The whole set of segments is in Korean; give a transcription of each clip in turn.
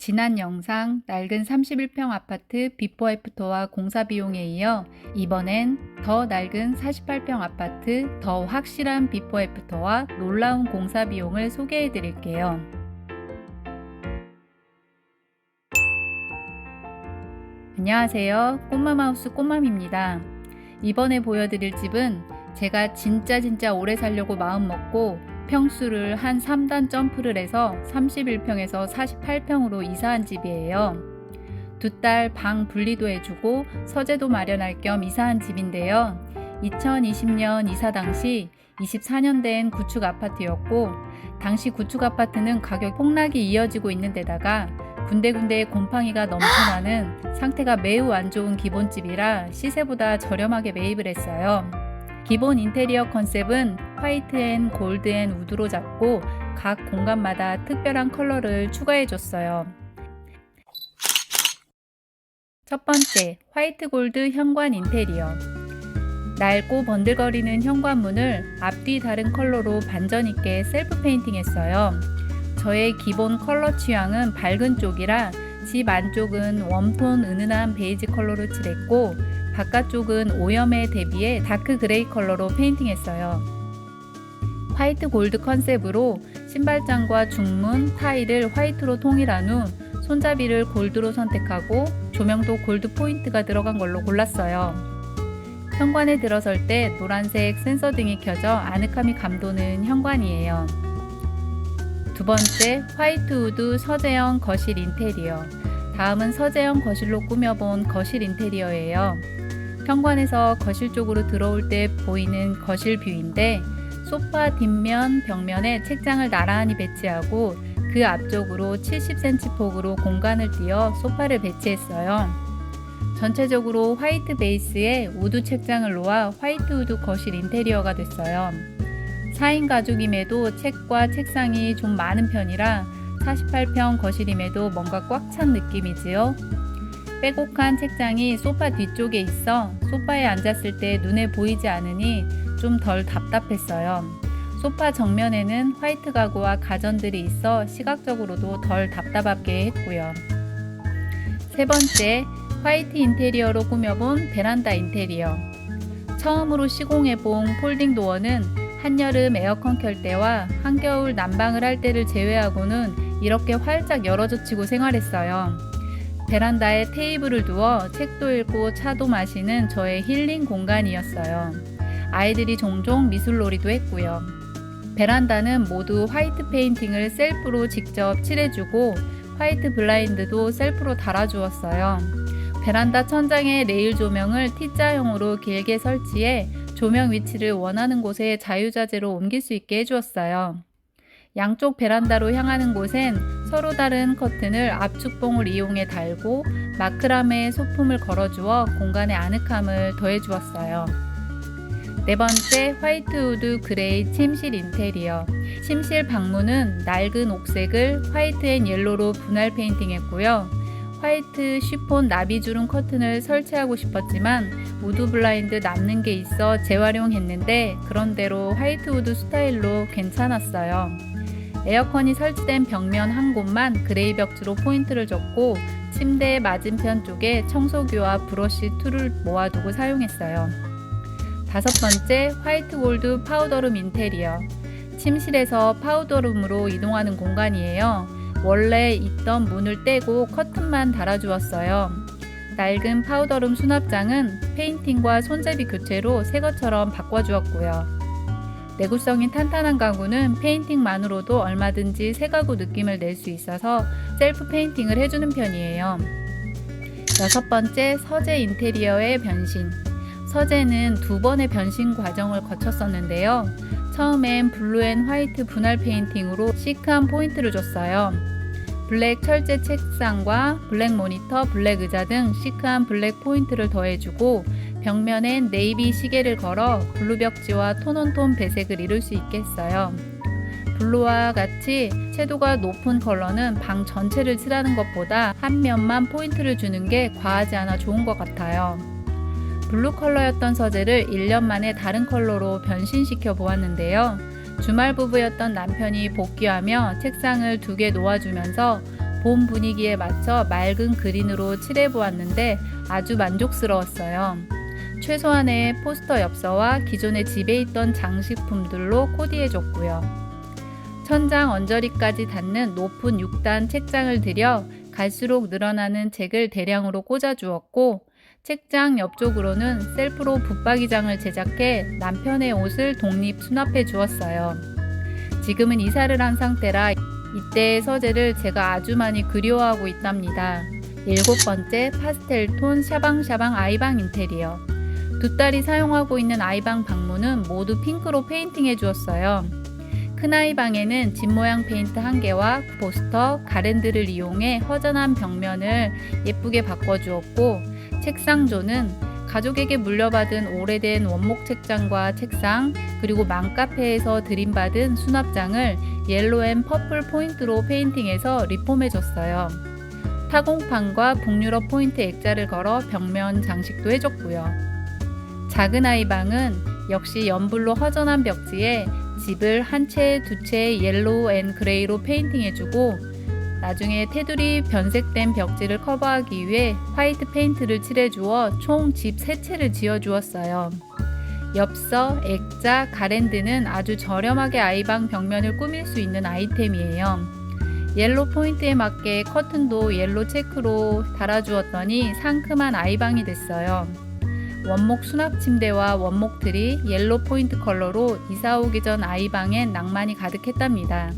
지난 영상 낡은 31평 아파트 비포 애프터와 공사 비용에 이어 이번엔 더 낡은 48평 아파트 더 확실한 비포 애프터와 놀라운 공사 비용을 소개해 드릴게요. 안녕하세요. 꼬마마우스 꼬맘입니다. 이번에 보여드릴 집은 제가 진짜 진짜 오래 살려고 마음 먹고 평수를 한 3단 점프를 해서 31평에서 48평으로 이사한 집이에요. 두 딸 방 분리도 해주고 서재도 마련할 겸 이사한 집인데요. 2020년 이사 당시 24년 된 구축 아파트였고, 당시 구축 아파트는 가격 폭락이 이어지고 있는 데다가 군데군데 곰팡이가 넘쳐나는 상태가 매우 안 좋은 기본집이라 시세보다 저렴하게 매입을 했어요. 기본 인테리어 컨셉은 화이트 앤 골드 앤 우드로 잡고 각 공간마다 특별한 컬러를 추가해 줬어요. 첫 번째, 화이트 골드 현관 인테리어. 낡고 번들거리는 현관문을 앞뒤 다른 컬러로 반전 있게 셀프 페인팅 했어요. 저의 기본 컬러 취향은 밝은 쪽이라 집 안쪽은 웜톤 은은한 베이지 컬러로 칠했고 바깥쪽은 오염에 대비해 다크 그레이 컬러로 페인팅했어요. 화이트 골드 컨셉으로 신발장과 중문, 타일을 화이트로 통일한 후 손잡이를 골드로 선택하고 조명도 골드 포인트가 들어간 걸로 골랐어요. 현관에 들어설 때 노란색 센서 등이 켜져 아늑함이 감도는 현관이에요. 두 번째, 화이트 우드 서재형 거실 인테리어. 다음은 서재형 거실로 꾸며본 거실 인테리어예요. 현관에서 거실 쪽으로 들어올 때 보이는 거실 뷰인데 소파 뒷면 벽면에 책장을 나란히 배치하고 그 앞쪽으로 70cm 폭으로 공간을 띄어 소파를 배치했어요. 전체적으로 화이트 베이스에 우드 책장을 놓아 화이트 우드 거실 인테리어가 됐어요. 4인 가족임에도 책과 책상이 좀 많은 편이라 48평 거실임에도 뭔가 꽉 찬 느낌이지요. 빼곡한 책장이 소파 뒤쪽에 있어 소파에 앉았을 때 눈에 보이지 않으니 좀 덜 답답했어요. 소파 정면에는 화이트 가구와 가전들이 있어 시각적으로도 덜 답답하게 했고요. 세 번째, 화이트 인테리어로 꾸며본 베란다 인테리어. 처음으로 시공해본 폴딩 도어는 한여름 에어컨 켤 때와 한겨울 난방을 할 때를 제외하고는 이렇게 활짝 열어젖히고 생활했어요. 베란다에 테이블을 두어 책도 읽고 차도 마시는 저의 힐링 공간이었어요. 아이들이 종종 미술놀이도 했고요. 베란다는 모두 화이트 페인팅을 셀프로 직접 칠해주고 화이트 블라인드도 셀프로 달아주었어요. 베란다 천장에 레일 조명을 T자형으로 길게 설치해 조명 위치를 원하는 곳에 자유자재로 옮길 수 있게 해주었어요. 양쪽 베란다로 향하는 곳엔 서로 다른 커튼을 압축봉을 이용해 달고 마크라메 소품을 걸어주어 공간의 아늑함을 더해주었어요. 네 번째, 화이트우드 그레이 침실 인테리어. 침실 방문은 낡은 옥색을 화이트 앤 옐로로 분할 페인팅했고요. 화이트 쉬폰 나비주름 커튼을 설치하고 싶었지만 우드 블라인드 남는 게 있어 재활용했는데 그런대로 화이트우드 스타일로 괜찮았어요. 에어컨이 설치된 벽면 한 곳만 그레이 벽지로 포인트를 줬고 침대 맞은편 쪽에 청소기와 브러쉬 툴을 모아두고 사용했어요. 다섯 번째, 화이트 골드 파우더룸 인테리어. 침실에서 파우더룸으로 이동하는 공간이에요. 원래 있던 문을 떼고 커튼만 달아주었어요. 낡은 파우더룸 수납장은 페인팅과 손잡이 교체로 새 것처럼 바꿔주었고요. 내구성이 탄탄한 가구는 페인팅만으로도 얼마든지 새 가구 느낌을 낼 수 있어서 셀프 페인팅을 해주는 편이에요. 여섯 번째, 서재 인테리어의 변신. 서재는 두 번의 변신 과정을 거쳤었는데요. 처음엔 블루 앤 화이트 분할 페인팅으로 시크한 포인트를 줬어요. 블랙 철제 책상과 블랙 모니터, 블랙 의자 등 시크한 블랙 포인트를 더해주고 벽면엔 네이비 시계를 걸어 블루 벽지와 톤온톤 배색을 이룰 수 있게 했어요. 블루와 같이 채도가 높은 컬러는 방 전체를 칠하는 것보다 한 면만 포인트를 주는 게 과하지 않아 좋은 것 같아요. 블루 컬러였던 서재를 1년 만에 다른 컬러로 변신시켜 보았는데요. 주말 부부였던 남편이 복귀하며 책상을 두 개 놓아주면서 봄 분위기에 맞춰 맑은 그린으로 칠해 보았는데 아주 만족스러웠어요. 최소한의 포스터 엽서와 기존에 집에 있던 장식품들로 코디해 줬고요. 천장 언저리까지 닿는 높은 6단 책장을 들여 갈수록 늘어나는 책을 대량으로 꽂아 주었고 책장 옆쪽으로는 셀프로 붙박이장을 제작해 남편의 옷을 독립 수납해 주었어요. 지금은 이사를 한 상태라 이때의 서재를 제가 아주 많이 그리워하고 있답니다. 일곱 번째 파스텔 톤 샤방샤방 아이방 인테리어. 두 딸이 사용하고 있는 아이방 방문은 모두 핑크로 페인팅해 주었어요. 큰 아이 방에는 집 모양 페인트 한 개와 포스터, 가랜드를 이용해 허전한 벽면을 예쁘게 바꿔주었고 책상조는 가족에게 물려받은 오래된 원목 책장과 책상 그리고 맘카페에서 드림받은 수납장을 옐로 앤 퍼플 포인트로 페인팅해서 리폼해줬어요. 타공판과 북유럽 포인트 액자를 걸어 벽면 장식도 해줬고요. 작은 아이 방은 역시 연불로 허전한 벽지에 집을 한 채, 두 채 옐로우 앤 그레이로 페인팅해주고 나중에 테두리 변색된 벽지를 커버하기 위해 화이트 페인트를 칠해주어 총집세 채를 지어주었어요. 엽서, 액자, 가랜드는 아주 저렴하게 아이방 벽면을 꾸밀 수 있는 아이템이에요. 옐로 포인트에 맞게 커튼도 옐로 체크로 달아주었더니 상큼한 아이방이 됐어요. 원목 수납 침대와 원목들이 옐로 포인트 컬러로 이사 오기 전 아이 방엔 낭만이 가득했답니다.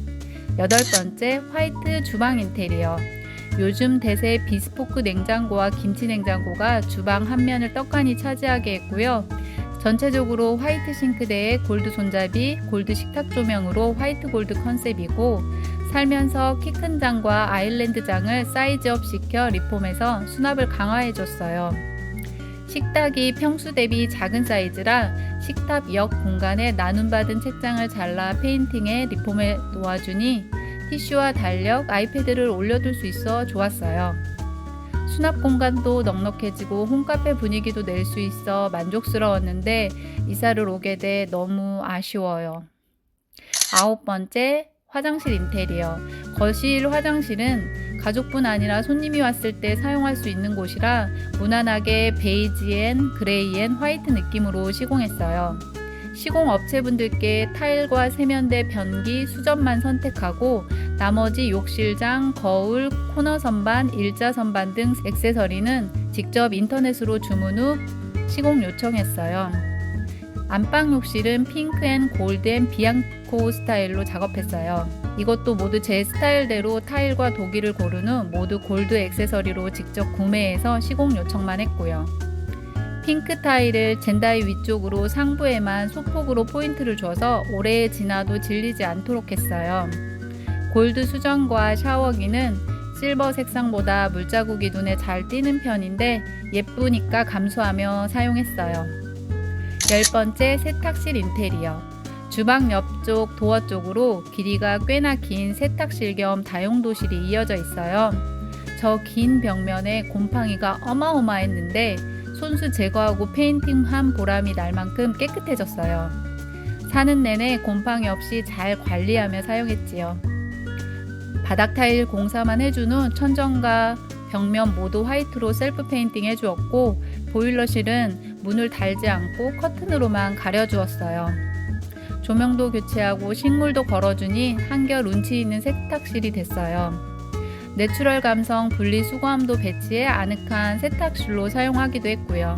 여덟 번째, 화이트 주방 인테리어. 요즘 대세 비스포크 냉장고와 김치 냉장고가 주방 한 면을 떡하니 차지하게 했고요. 전체적으로 화이트 싱크대에 골드 손잡이, 골드 식탁 조명으로 화이트 골드 컨셉이고 살면서 키 큰 장과 아일랜드 장을 사이즈업 시켜 리폼해서 수납을 강화해 줬어요. 식탁이 평수 대비 작은 사이즈라 식탁 옆 공간에 나눔받은 책장을 잘라 페인팅에 리폼에 놓아주니 티슈와 달력, 아이패드를 올려둘 수 있어 좋았어요. 수납 공간도 넉넉해지고 홈카페 분위기도 낼 수 있어 만족스러웠는데 이사를 오게 돼 너무 아쉬워요. 아홉 번째, 화장실 인테리어. 거실 화장실은 가족뿐 아니라 손님이 왔을 때 사용할 수 있는 곳이라 무난하게 베이지 앤 그레이 앤 화이트 느낌으로 시공했어요. 시공 업체분들께 타일과 세면대 변기, 수전만 선택하고 나머지 욕실장, 거울, 코너 선반, 일자 선반 등 액세서리는 직접 인터넷으로 주문 후 시공 요청했어요. 안방 욕실은 핑크 앤 골드 앤 비앙코 스타일로 작업했어요. 이것도 모두 제 스타일대로 타일과 도기를 고른 후 모두 골드 액세서리로 직접 구매해서 시공 요청만 했고요. 핑크 타일을 젠다이 위쪽으로 상부에만 소폭으로 포인트를 줘서 오래 지나도 질리지 않도록 했어요. 골드 수전과 샤워기는 실버 색상보다 물자국이 눈에 잘 띄는 편인데 예쁘니까 감수하며 사용했어요. 열 번째 세탁실 인테리어. 주방 옆쪽 도어 쪽으로 길이가 꽤나 긴 세탁실 겸 다용도실이 이어져 있어요. 저 긴 벽면에 곰팡이가 어마어마했는데 손수 제거하고 페인팅한 보람이 날 만큼 깨끗해졌어요. 사는 내내 곰팡이 없이 잘 관리하며 사용했지요. 바닥 타일 공사만 후 천정과 벽면 모두 화이트로 셀프 페인팅 해주었고 보일러실은 문을 달지 않고 커튼으로만 가려주었어요. 조명도 교체하고 식물도 걸어주니 한결 운치 있는 세탁실이 됐어요. 내추럴 감성 분리 수거함도 배치해 아늑한 세탁실로 사용하기도 했고요.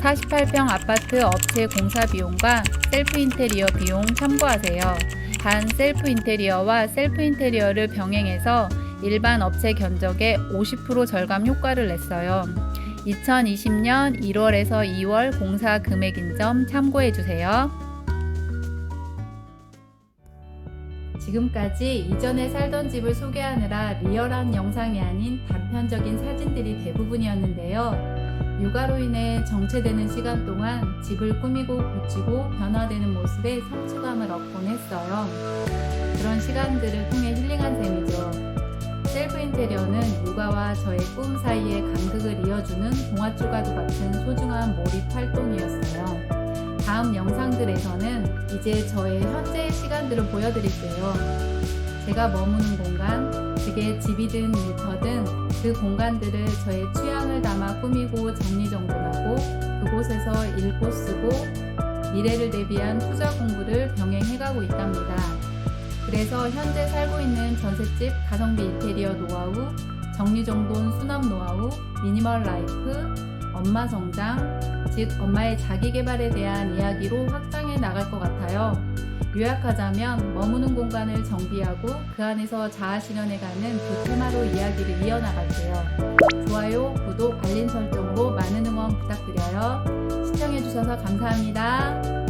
48평 아파트 업체 공사 비용과 셀프 인테리어 비용 참고하세요. 단 셀프 인테리어와 셀프 인테리어를 병행해서 일반 업체 견적의 50% 절감 효과를 냈어요. 2020년 1월에서 2월 공사 금액인 점 참고해 주세요. 지금까지 이전에 살던 집을 소개하느라 리얼한 영상이 아닌 단편적인 사진들이 대부분이었는데요. 육아로 인해 정체되는 시간 동안 집을 꾸미고 고치고 변화되는 모습에 성취감을 얻곤 했어요. 그런 시간들을 통해 힐링한 셈이죠. 셀프 인테리어는 육아와 저의 꿈 사이에 간극을 이어주는 동화줄과도 같은 소중한 몰입 활동이었어요. 다음 영상들에서는 이제 저의 현재의 시간들을 보여드릴게요. 제가 머무는 공간, 집 제게 집이든 일터든 그 공간들을 저의 취향을 담아 꾸미고 정리정돈하고 그곳에서 읽고 쓰고 미래를 대비한 투자 공부를 병행해가고 있답니다. 그래서 현재 살고 있는 전셋집 가성비 인테리어 노하우, 정리정돈 수납 노하우, 미니멀 라이프, 엄마 성장, 즉 엄마의 자기 개발에 대한 이야기로 확장해 나갈 것 같아요. 요약하자면 머무는 공간을 정비하고 그 안에서 자아 실현해 가는 두 테마로 이야기를 이어나갈게요. 좋아요, 구독, 알림 설정으로 많은 응원 부탁드려요. 시청해 주셔서 감사합니다.